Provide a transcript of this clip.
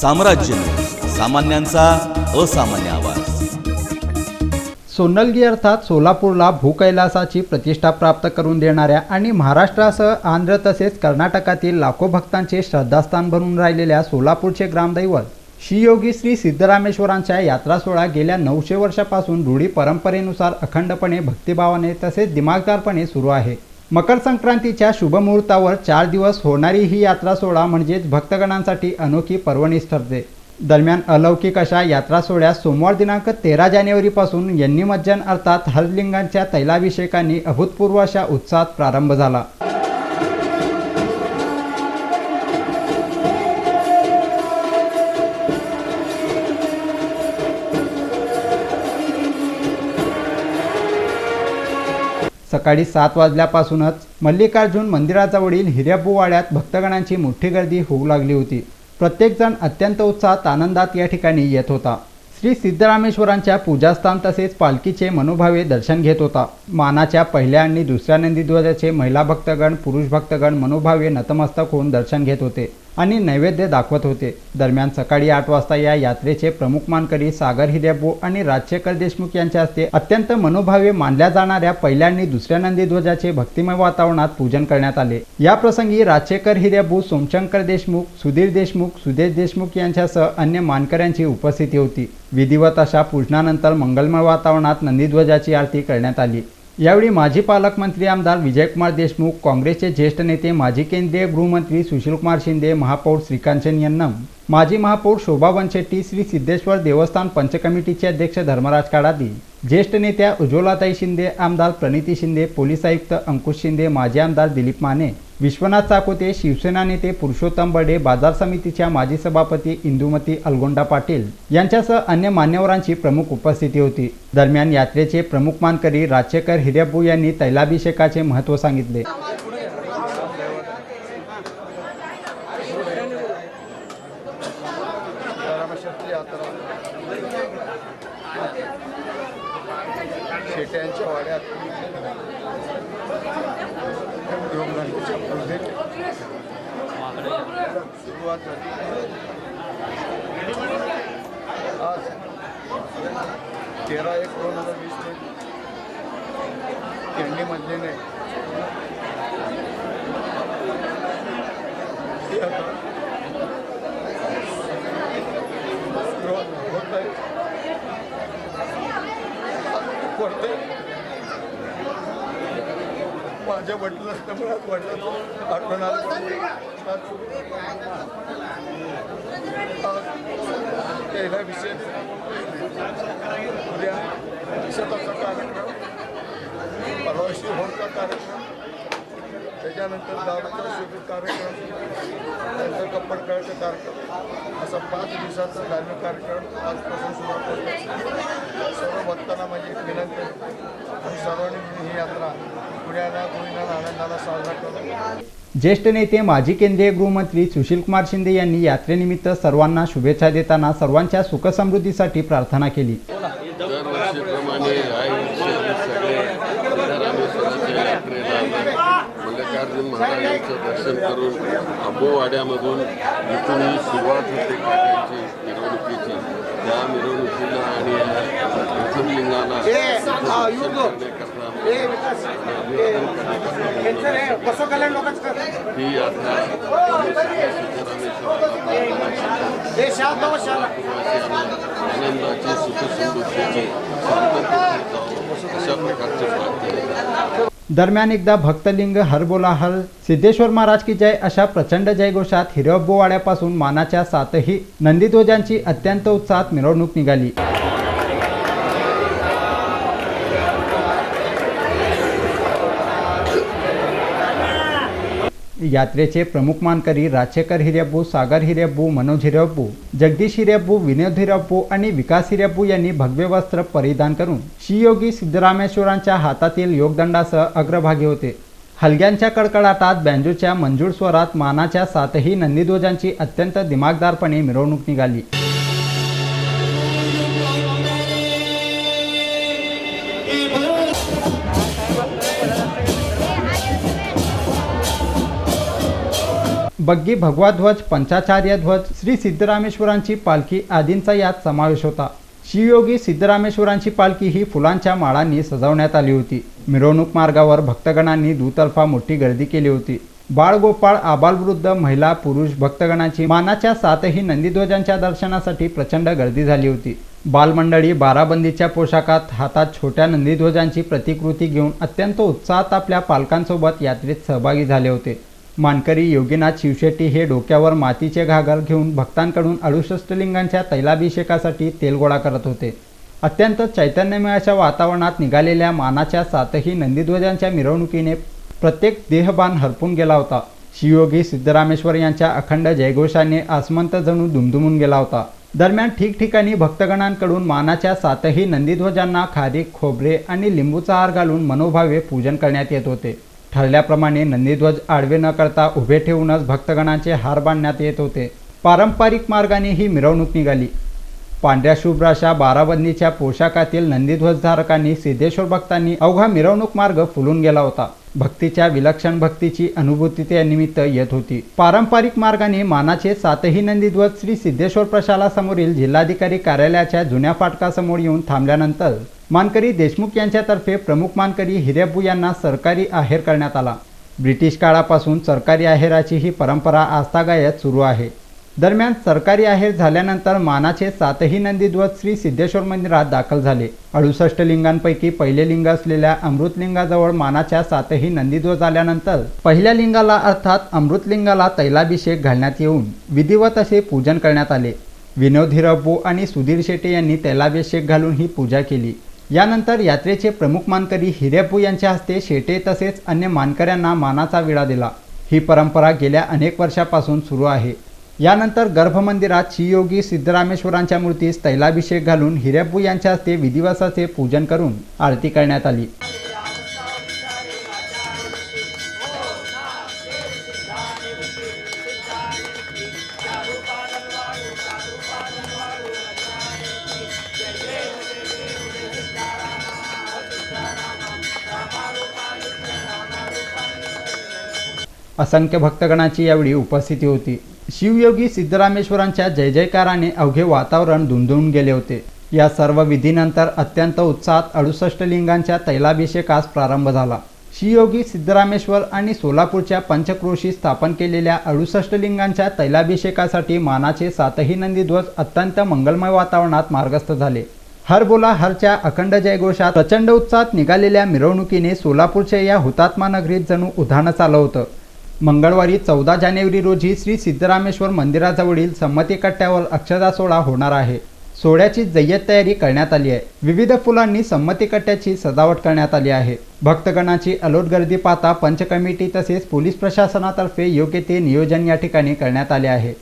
साम्राज्य सामान्यांचा असामान्य आवाज. सोनलगी अर्थात सोलापूरला भूकैलासाची प्रतिष्ठा प्राप्त करून देणाऱ्या आणि महाराष्ट्रासह आंध्र तसेच कर्नाटकातील लाखो भक्तांचे श्रद्धास्थान बनून राहिलेल्या सोलापूरचे ग्रामदैवत श्री योगी श्री सिद्धरामेश्वरांच्या यात्रा सोहळा गेल्या नऊशे वर्षापासून रूढी परंपरेनुसार अखंडपणे भक्तिभावाने तसेच दिमागदारपणे सुरू आहे. मकर संक्रांतीच्या शुभमुहूर्तावर चार दिवस होणारी ही यात्रा सोहळा म्हणजेच भक्तगणांसाठी अनोखी पर्वणीच ठरते दरम्यान अलौकिक अशा यात्रा सोहळ्यास सोमवार दिनांक तेरा जानेवारीपासून यन्नीमज्जन अर्थात हरलिंगांच्या तैलाभिषेकांनी अभूतपूर्व अशा उत्साहात प्रारंभ झाला. सकाळी सात वाजल्यापासूनच मल्लिकार्जुन मंदिराजवळील हिर्यापूवाड्यात भक्तगणांची मोठी गर्दी होऊ लागली होती. प्रत्येकजण अत्यंत उत्साहात आनंदात या ठिकाणी येत होता. श्री सिद्धरामेश्वरांच्या पूजास्थान तसेच पालखीचे मनोभावे दर्शन घेत होता. मानाच्या पहिल्या आणि दुसऱ्या नंदीध्वजाचे महिला भक्तगण पुरुष भक्तगण मनोभावे नतमस्तक होऊन दर्शन घेत होते. आणि नैवेद्य दाखवत होते. दरम्यान सकाळी आठ वाजता या यात्रेचे प्रमुख मानकरी सागर हिरेबू आणि राजशेखर देशमुख यांच्या हस्ते अत्यंत मनोभावे मानल्या जाणाऱ्या पहिल्या आणि दुसऱ्या नंदीध्वजाचे भक्तिमय वातावरणात पूजन करण्यात आले. या प्रसंगी राजशेखर हिरेबू सोमशंकर देशमुख सुधीर देशमुख सुदेश देशमुख यांच्यासह अन्य मानकऱ्यांची उपस्थिती होती. विधिवत अशा पूजनानंतर मंगलमय वातावरणात नंदीध्वजाची आरती करण्यात आली. यावेळी माजी पालकमंत्री आमदार विजयकुमार देशमुख काँग्रेसचे ज्येष्ठ नेते माजी केंद्रीय गृहमंत्री सुशीलकुमार शिंदे महापौर श्रीकांत यांना माजी महापौर शोभा बनशेट्टी श्री सिद्धेश्वर देवस्थान पंचकमिटीचे अध्यक्ष धर्मराज काडादी ज्येष्ठ नेत्या उज्ज्वलाताई शिंदे आमदार प्रणिती शिंदे पोलीस आयुक्त अंकुश शिंदे माजी आमदार दिलीप माने विश्वनाथ चाकोते शिवसेना नेते पुरुषोत्तम बडे बाजार समितीच्या माजी सभापती इंदुमती अलगोंडा पाटील यांच्यासह अन्य मान्यवरांची प्रमुख उपस्थिती होती. दरम्यान यात्रेचे प्रमुख मानकरी राज्यकर हिरेबू यांनी तैलाभिषेकाचे महत्त्व सांगितले रामशक्ती यात्रा शेट्यांच्या वाड्यात. योगदानाच्या पूजेत सुरुवात झाली. आज तेरा एक दोन हजार वीस रोजी केंडी मधलीने ही होत आहे. पडते माझ्या वडिला असल्यामुळे आज वाटलं आठवण आलं. पहिला विषय उद्या शेताचा कार्यक्रम परवाशी होळचा कार्यक्रम. त्याच्यानंतर दारूचा शिबिर कार्यक्रम त्यांचा कप्पड खेळायचा कार्यक्रम असा पाच दिवसाचा धार्मिक कार्यक्रम आजपासून सुरुवात होतो. सर्व भक्तांना माझी एक विनंती आहे. आणि सर्वांनी ही यात्रा पुण्याला गोविंदाला आनंदाला साजरा करू. ज्येष्ठ नेते माजी केंद्रीय गृहमंत्री सुशीलकुमार शिंदे यांनी यात्रेनिमित्त सर्वांना शुभेच्छा देताना सर्वांच्या सुखसमृद्धीसाठी प्रार्थना केली दरवर्षीप्रमाणे या वर्षी सगळे सिद्धरामेश्वराच्या यात्रेला मल्लिकार्जुन महाराजांचं दर्शन करून आंबोवाड्यामधून इथून ही सुरुवात होते काट्यांची मिरवणुकीची. त्या मिरवणुकीला आणि ज्योतिर्लिंगाला ही यात्रा आनंदाची सुखसमृद्धीची अशा प्रकारचे प्रार्थना दरम्यान एकदा भक्तलिंग हरबोलाहल हर सिद्धेश्वर महाराज की जय अशा प्रचंड जयघोषात हिरवबोवाड्यापासून मानाच्या सातही नंदीध्वजांची अत्यंत उत्साहात मिरवणूक निघाली. यात्रेचे प्रमुख मानकरी राचेकर हिरेब्बू सागर हिरेब्बू मनोज हिरेब्बू जगदीश हिरेब्बू विनोद हिरेब्बू आणि विकास हिरेब्बू यांनी भगवे वस्त्र परिधान करून श्रीयोगी सिद्धरामेश्वरांच्या हातातील योगदंडासह अग्रभागी होते. हलग्यांच्या कडकडाटात बँजूच्या मंजूळ स्वरात मानाच्या सातही नंदीध्वजांची अत्यंत दिमागदारपणे मिरवणूक निघाली. बग्गी भगवाध्वज पंचाचार्यध्वज पंचाचार्य ध्वज श्री सिद्धरामेश्वरांची पालखी आदींचा यात समावेश होता. शिवयोगी सिद्धरामेश्वरांची पालखी ही फुलांच्या माळांनी सजवण्यात आली होती. मिरवणूक मार्गावर भक्तगणांनी दुतर्फा मोठी गर्दी केली होती. बाळगोपाळ आबालवृद्ध महिला पुरुष भक्तगणांची मानाच्या सातही नंदीध्वजांच्या दर्शनासाठी प्रचंड गर्दी झाली होती. बालमंडळी बाराबंदीच्या पोशाखात हातात छोट्या नंदीध्वजांची प्रतिकृती घेऊन अत्यंत उत्साहात आपल्या पालकांसोबत यात्रेत सहभागी झाले होते. मानकरी योगीनाथ शिवशेट्टी हे डोक्यावर मातीचे घागर घेऊन भक्तांकडून अडुसष्टलिंगांच्या तैलाभिषेकासाठी तेल गोळा करत होते. अत्यंत चैतन्यमय अशा वातावरणात निघालेल्या मानाच्या सातही नंदीध्वजांच्या मिरवणुकीने प्रत्येक देहबान हरपून गेला होता. शिवयोगी सिद्धरामेश्वर यांच्या अखंड जयघोषाने आसमंत जणू दुमदुमून गेला होता. दरम्यान ठिकठिकाणी भक्तगणांकडून मानाच्या सातही नंदीध्वजांना खारीक खोबरे आणि लिंबूचा हार घालून मनोभावे पूजन करण्यात येत होते. ठरल्याप्रमाणे नंदीध्वज आडवे न करता उभे ठेवूनच भक्तगणांचे हार बांधण्यात येत होते. पारंपरिक मार्गाने ही मिरवणूक निघाली. पांढऱ्या शुभ्राशा बाराबंदीच्या पोशाखातील नंदीध्वजधारकांनी सिद्धेश्वर भक्तांनी अवघा मिरवणूक मार्ग फुलून गेला होता. भक्तीच्या विलक्षण भक्तीची अनुभूती त्यानिमित्त येत होती. पारंपरिक मार्गाने मानाचे सातही नंदीध्वज श्री सिद्धेश्वर प्रशालासमोरील जिल्हाधिकारी कार्यालयाच्या जुन्या फाटकासमोर येऊन थांबल्यानंतर मानकरी देशमुख यांच्यातर्फे प्रमुख मानकरी हिरेबू यांना सरकारी आहेर करण्यात आला. ब्रिटिश काळापासून सरकारी आहेराची ही परंपरा आस्थागायत सुरू आहे. दरम्यान सरकारी आहेर झाल्यानंतर मानाचे सातही नंदीध्वज श्री सिद्धेश्वर मंदिरात दाखल झाले. अडुसष्ट लिंगांपैकी पहिले लिंग असलेल्या अमृतलिंगाजवळ मानाच्या सातही नंदीध्वज आल्यानंतर पहिल्या लिंगाला अर्थात अमृतलिंगाला तैलाभिषेक घालण्यात येऊन विधिवत असे पूजन करण्यात आले. विनोद हिरब्बू आणि सुधीर शेटे यांनी तैलाभिषेक घालून ही पूजा केली. यानंतर यात्रेचे प्रमुख मानकरी हिरेप्पू यांच्या हस्ते शेटे तसेच अन्य मानकऱ्यांना मानाचा विडा दिला. ही परंपरा गेल्या अनेक वर्षापासून सुरू आहे. यानंतर गर्भमंदिरात शिवयोगी सिद्धरामेश्वरांच्या मूर्तीस तैलाभिषेक घालून हिरेप्पू यांच्या हस्ते विधिवासाचे पूजन करून आरती करण्यात आली. असंख्य भक्तगणाची यावेळी उपस्थिती होती. शिवयोगी सिद्धरामेश्वरांच्या जय जयकाराने अवघे वातावरण धुंदून गेले होते. या सर्व विधीनंतर अत्यंत उत्साहात अडुसष्ट लिंगांच्या तैलाभिषेकास प्रारंभ झाला. शिवयोगी सिद्धरामेश्वर आणि सोलापूरच्या पंचक्रोशी स्थापन केलेल्या अडुसष्ट लिंगांच्या तैलाभिषेकासाठी मानाचे सातही नंदीध्वज अत्यंत मंगलमय वातावरणात मार्गस्थ झाले. हर बोला हरच्या अखंड जयघोषात प्रचंड उत्साहात निघालेल्या मिरवणुकीने सोलापूरच्या या हुतात्मा नगरीत जणू उधाणं चालवतं. होतं मंगळवारी चौदा जानेवारी रोजी श्री सिद्धरामेश्वर मंदिराजवळील संमती कट्ट्यावर अक्षदा सोहळा होणार आहे. सोहळ्याची जय्यत तयारी करण्यात आली आहे. विविध फुलांनी संमती कट्ट्याची सजावट करण्यात आली आहे. भक्तगणाची अलोट गर्दी पाहता पंचकमिटी तसेच पोलीस प्रशासनातर्फे योग्य ते नियोजन या ठिकाणी करण्यात आले आहे.